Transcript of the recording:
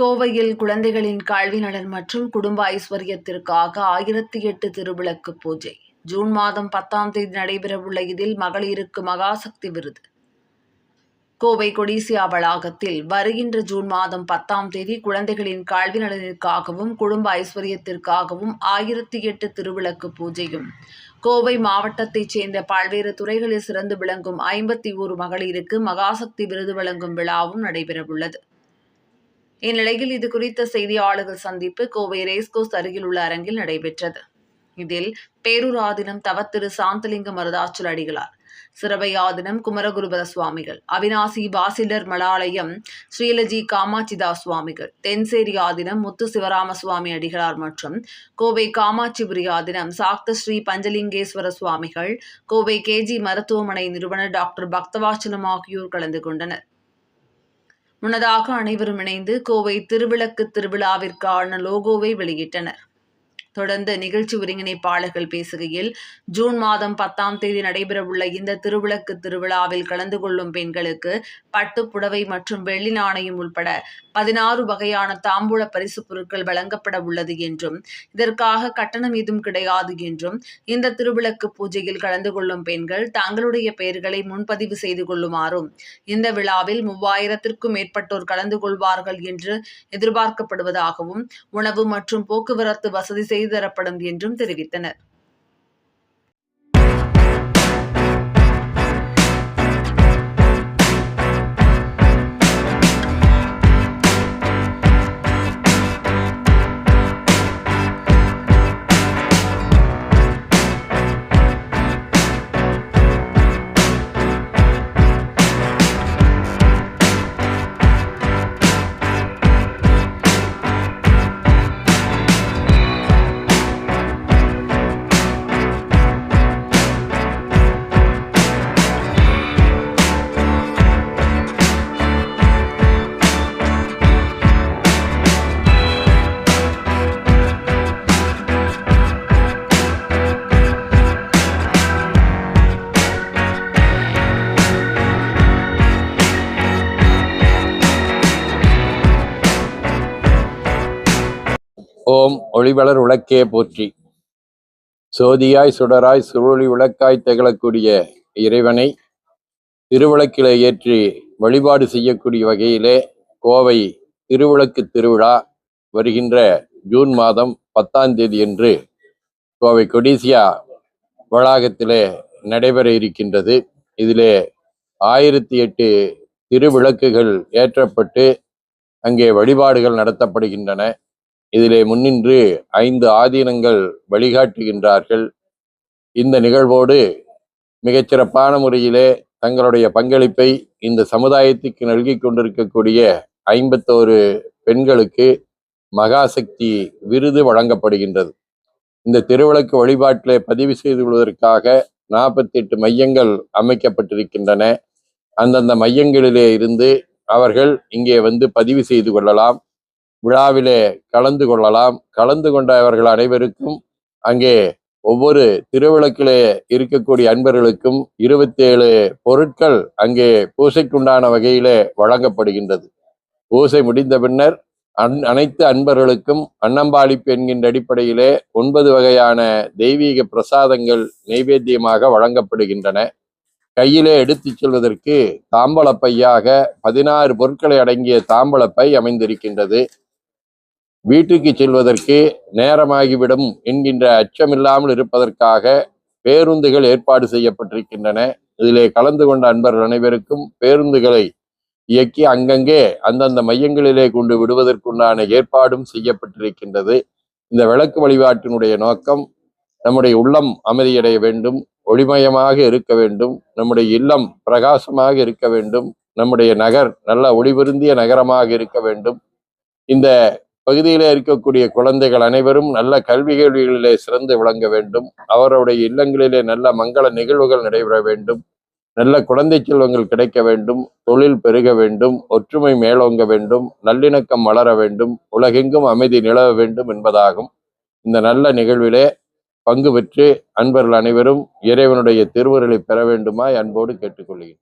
கோவையில் குழந்தைகளின் கல்வி நலன் மற்றும் குடும்ப ஐஸ்வர்யத்திற்காக ஆயிரத்தி எட்டு திருவிளக்கு பூஜை. ஜூன் மாதம் பத்தாம் தேதி நடைபெறவுள்ள இதில் மகளிருக்கு மகாசக்தி விருது. கோவை கொடிசியா வளாகத்தில் வருகின்ற ஜூன் மாதம் பத்தாம் தேதி குழந்தைகளின் கல்வி நலனிற்காகவும் குடும்ப ஐஸ்வர்யத்திற்காகவும் ஆயிரத்தி எட்டு திருவிளக்கு பூஜையும். கோவை மாவட்டத்தைச் சேர்ந்த பல்வேறு துறைகளில் சிறந்து விளங்கும் ஐம்பத்தி ஓரு மகளிருக்கு மகாசக்தி விருது வழங்கும் விழாவும் நடைபெறவுள்ளது. இந்நிலையில் இது குறித்த செய்தியாளர்கள் சந்திப்பு கோவை ரேஸ்கோஸ் அருகில் உள்ள அரங்கில் நடைபெற்றது. இதில் பேரூராதினம் தவத்திரு சாந்தலிங்க மருதாச்சல் அடிகளார் சிறவையாதினம் குமரகுருபர சுவாமிகள் அவினாசி பாசிலர் மலாலயம் ஸ்ரீலஜி காமாட்சிதாஸ் சுவாமிகள் தென்சேரி ஆதினம் முத்து சிவராம சுவாமி அடிகளார் மற்றும் கோவை காமாட்சிபுரி ஆதினம் சாக்த ஸ்ரீ பஞ்சலிங்கேஸ்வர சுவாமிகள் கோவை கேஜி மருத்துவமனை நிறுவனர் டாக்டர் பக்தவாச்சலம் ஆகியோர் கலந்து கொண்டனர். முன்னதாக அனைவரும் இணைந்து கோவை திருவிளக்கு திருவிழாவிற்கான லோகோவை வெளியிட்டனர். தொடர்ந்து நிகழ்ச்சி ஒருங்கிணைப்பாளர்கள் பேசுகையில் ஜூன் மாதம் பத்தாம் தேதி நடைபெறவுள்ள இந்த திருவிளக்கு திருவிழாவில் கலந்து கொள்ளும் பெண்களுக்கு பட்டு புடவை மற்றும் வெள்ளி நாணயம் உள்பட பதினாறு வகையான தாம்பூல பரிசு பொருட்கள் வழங்கப்பட உள்ளது என்றும் இதற்காக கட்டணம் ஏதும் கிடையாது என்றும் இந்த திருவிளக்கு பூஜையில் கலந்து கொள்ளும் பெண்கள் தங்களுடைய பெயர்களை முன்பதிவு செய்து கொள்ளுமாறும் இந்த விழாவில் மூவாயிரத்திற்கும் மேற்பட்டோர் கலந்து கொள்வார்கள் என்று எதிர்பார்க்கப்படுவதாகவும் உணவு மற்றும் போக்குவரத்து வசதி செய்து தரப்படும் என்றும் தெரிவித்தனர் ஓம் ஒளிவளர் உலக்கே போற்றி. சோதியாய் சுடராய் சுருளி விளக்காய் திகழக்கூடிய இறைவனை திருவிளக்கிலே ஏற்றி வழிபாடு செய்யக்கூடிய வகையிலே கோவை திருவிளக்கு திருவிழா வருகின்ற ஜூன் மாதம் பத்தாம் தேதி என்று கோவை கொடிசியா வளாகத்திலே நடைபெற இருக்கின்றது. இதிலே ஆயிரத்தி எட்டு திருவிளக்குகள் ஏற்றப்பட்டு அங்கே வழிபாடுகள் நடத்தப்படுகின்றன. இதிலே முன்னின்று ஐந்து ஆதீனங்கள் வழிகாட்டுகின்றார்கள். இந்த நிகழ்வோடு மிகச்சிறப்பான முறையிலே தங்களுடைய பங்களிப்பை இந்த சமுதாயத்துக்கு நல்கி கொண்டிருக்கக்கூடிய ஐம்பத்தோரு பெண்களுக்கு மகாசக்தி விருது வழங்கப்படுகின்றது. இந்த திருவிளக்கு வழிபாட்டிலே பதிவு செய்து கொள்வதற்காக நாற்பத்தி எட்டு மையங்கள் அமைக்கப்பட்டிருக்கின்றன. அந்தந்த மையங்களிலே இருந்து அவர்கள் இங்கே வந்து பதிவு செய்து கொள்ளலாம். விழாவிலே கலந்து கொள்ளலாம். கலந்து கொண்டவர்கள் அனைவருக்கும் அங்கே ஒவ்வொரு திருவிளக்கிலே இருக்கக்கூடிய அன்பர்களுக்கும் இருபத்தேழு பொருட்கள் அங்கே பூசைக்குண்டான வகையிலே வழங்கப்படுகின்றது. பூசை முடிந்த பின்னர் அன் அனைத்து அன்பர்களுக்கும் அன்னம்பாளிப்பு என்கின்ற அடிப்படையிலே ஒன்பது வகையான தெய்வீக பிரசாதங்கள் நைவேத்தியமாக வழங்கப்படுகின்றன. கையிலே எடுத்துச் செல்வதற்கு தாம்பளப்பையாக பதினாறு பொருட்களை அடங்கிய தாம்பளப்பை அமைந்திருக்கின்றது. வீட்டுக்கு செல்வதற்கு நேரமாகிவிடும் என்கின்ற அச்சமில்லாமல் இருப்பதற்காக பேருந்துகள் ஏற்பாடு செய்யப்பட்டிருக்கின்றன. இதிலே கலந்து கொண்ட அன்பர்கள் அனைவருக்கும் பேருந்துகளை இயக்கி அங்கங்கே அந்தந்த மையங்களிலே கொண்டு விடுவதற்குண்டான ஏற்பாடும் செய்யப்பட்டிருக்கின்றது. இந்த விளக்கு வழிபாட்டினுடைய நோக்கம் நம்முடைய உள்ளம் அமைதியடைய வேண்டும் ஒளிமயமாக இருக்க வேண்டும் நம்முடைய இல்லம் பிரகாசமாக இருக்க வேண்டும் நம்முடைய நகர் நல்ல ஒளிபிருந்திய நகரமாக இருக்க வேண்டும். இந்த பகுதியிலே இருக்கக்கூடிய குழந்தைகள் அனைவரும் நல்ல கல்வி கேள்விகளிலே சிறந்து விளங்க வேண்டும். அவருடைய இல்லங்களிலே நல்ல மங்கள நிகழ்வுகள் நடைபெற வேண்டும். நல்ல குழந்தை செல்வங்கள் கிடைக்க வேண்டும். தொழில் பெருக வேண்டும். ஒற்றுமை மேலோங்க வேண்டும். நல்லிணக்கம் வளர வேண்டும். உலகெங்கும் அமைதி நிலவ வேண்டும் என்பதாகும். இந்த நல்ல நிகழ்விலே பங்கு பெற்று அன்பர்கள் அனைவரும் இறைவனுடைய திருவுருளை பெற வேண்டுமாய் அன்போடு கேட்டுக்கொள்கிறேன்.